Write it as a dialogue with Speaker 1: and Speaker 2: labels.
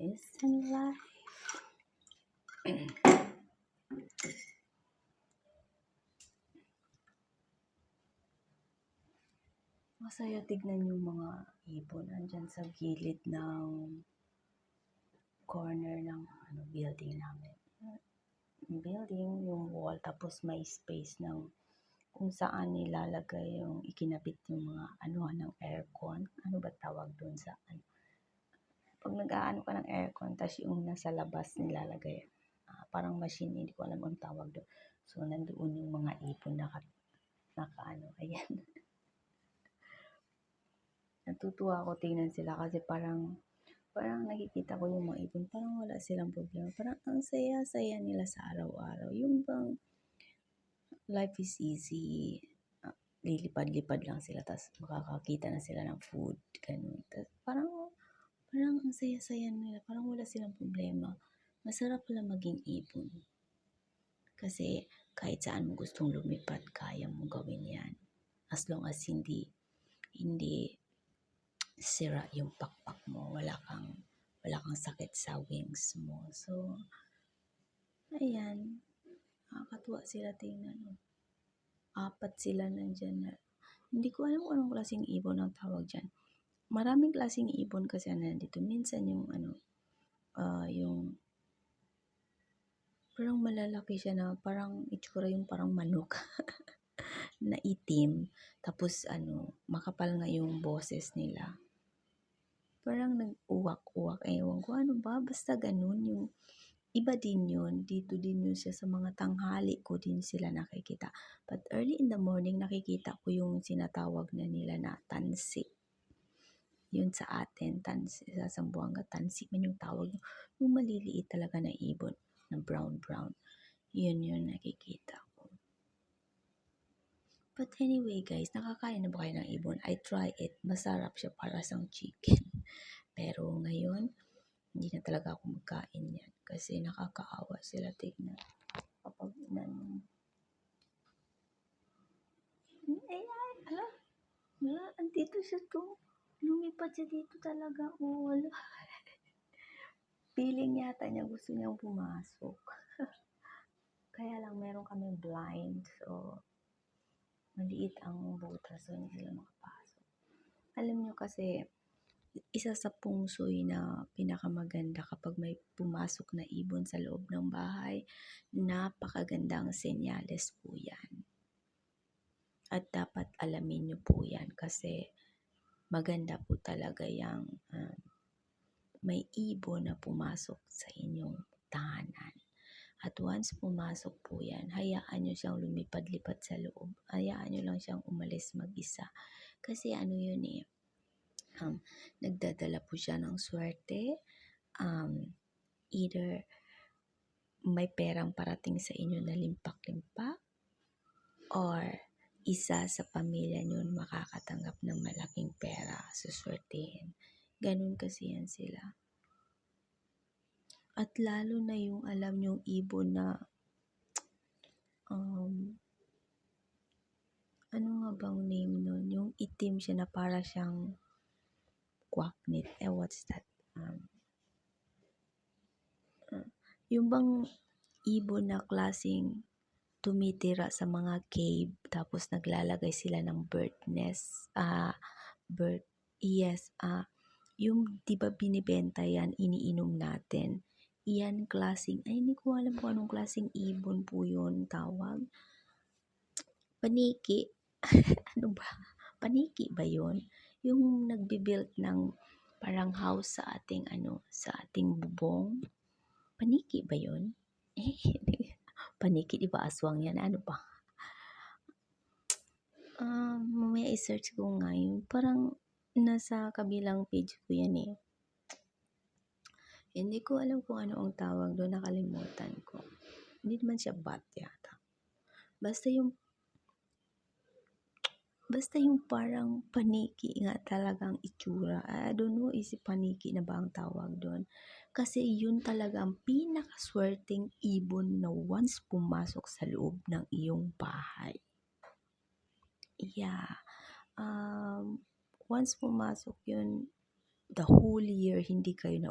Speaker 1: is in life. Masaya tignan yung mga ibon nandyan sa gilid ng corner ng ano, building namin. Building, yung wall, tapos may space ng kung saan nilalagay yung ikinabit yung mga ano ng aircon. Ano ba tawag doon sa? Pag nag-aano ka ng aircon, tapos yung nasa labas nilalagay. ah, parang machine, hindi ko alam ang tawag doon. So, nandoon yung mga ipon naka, naka ano, ayan. Natutuwa ako tingnan sila kasi parang parang nakikita ko yung mga ipon, parang wala silang problema. Parang ang saya-saya nila sa araw-araw. Yung bang life is easy, ah, lilipad-lipad lang sila, tapos makakakita na sila ng food, ganun. Tapos parang, parang ang saya-saya nila, parang wala silang problema. Masarap pala maging ipon. Kasi kahit saan mo gustong lumipad, kaya mo gawin yan. As long as hindi, hindi sira yung pakpak mo, wala kang, wala kang sakit sa wings mo. So, ayan, nakakatuwa sila tingnan. oh. Apat sila nandyan na, hindi ko alam kung anong klaseng ibon ang tawag dyan. Maraming klaseng ibon kasi na nandito. Minsan yung ano, ah yung parang malalaki siya na parang itsura yung parang manok na itim. Tapos ano, makapal nga yung boses nila. Parang nag-uwak-uwak. Ewan ko ano ba, basta ganun. Yung iba din yun. Dito din yun siya sa mga tanghali ko din sila nakikita. But early in the morning, nakikita ko yung sinatawag na nila na tansi. Yun sa atin, tansi, sa Sambuanga, tansi man yung tawag. Yung maliliit talaga na ibon, na brown-brown. Yun yun nakikita ko. But anyway guys, nakakain na ba kayo ng ibon? I try it. Masarap siya para sang chicken. Pero ngayon, hindi na talaga ako magkain yan. Kasi nakakaawa sila tignan. Kapag inan Ayan, ala. Ala, andito siya to. Lumipad siya dito talaga. Ala. Feeling yata niya gusto niyang pumasok. Kaya lang meron kami blind. So, maliit ang butas. So, hindi sila makapasok. Alam niyo kasi, isa sa pungsoy na pinakamaganda kapag may pumasok na ibon sa loob ng bahay, napakagandang senyales po yan. At dapat alamin niyo po yan kasi maganda po talaga yung um, may ibon na pumasok sa inyong tahanan. At once pumasok po yan, hayaan nyo siyang lumipad-lipad sa loob. Hayaan nyo lang siyang umalis mag-isa. Kasi ano yun eh, um, nagdadala po siya ng swerte. Um, either may perang parating sa inyo na limpak-limpak or isa sa pamilya nyo makakatanggap ng malaking pera suswertehin. Ganun kasi yan sila. At lalo na yung alam yung ibon na um, ano nga bang name nun? Yung itim siya na para siyang quacknit. Eh, what's that? Um, uh, yung bang ibon na klaseng tumitira sa mga cave tapos naglalagay sila ng bird nest. Ah, bird, yes, ah, yung di ba binibenta yan, iniinom natin. Iyan klaseng, ay hindi ko alam kung anong klaseng ibon po yun tawag. Paniki. ano ba? Paniki ba yun? Yung nagbibuild ng parang house sa ating ano, sa ating bubong. Paniki ba yun? Eh, paniki, di ba aswang yan? Ano ba? Ah, mamaya i-search ko nga yun. Parang nasa kabilang page ko yan eh. Hindi ko alam kung ano ang tawag doon, nakalimutan ko. Hindi naman siya bat yata. Basta yung basta yung parang paniki nga talagang itsura. I don't know, is paniki na ba ang tawag doon? Kasi yun talaga ang pinakaswerteng ibon na once pumasok sa loob ng iyong bahay. Yeah. Um, once pumasok yun, the whole year, hindi kayo na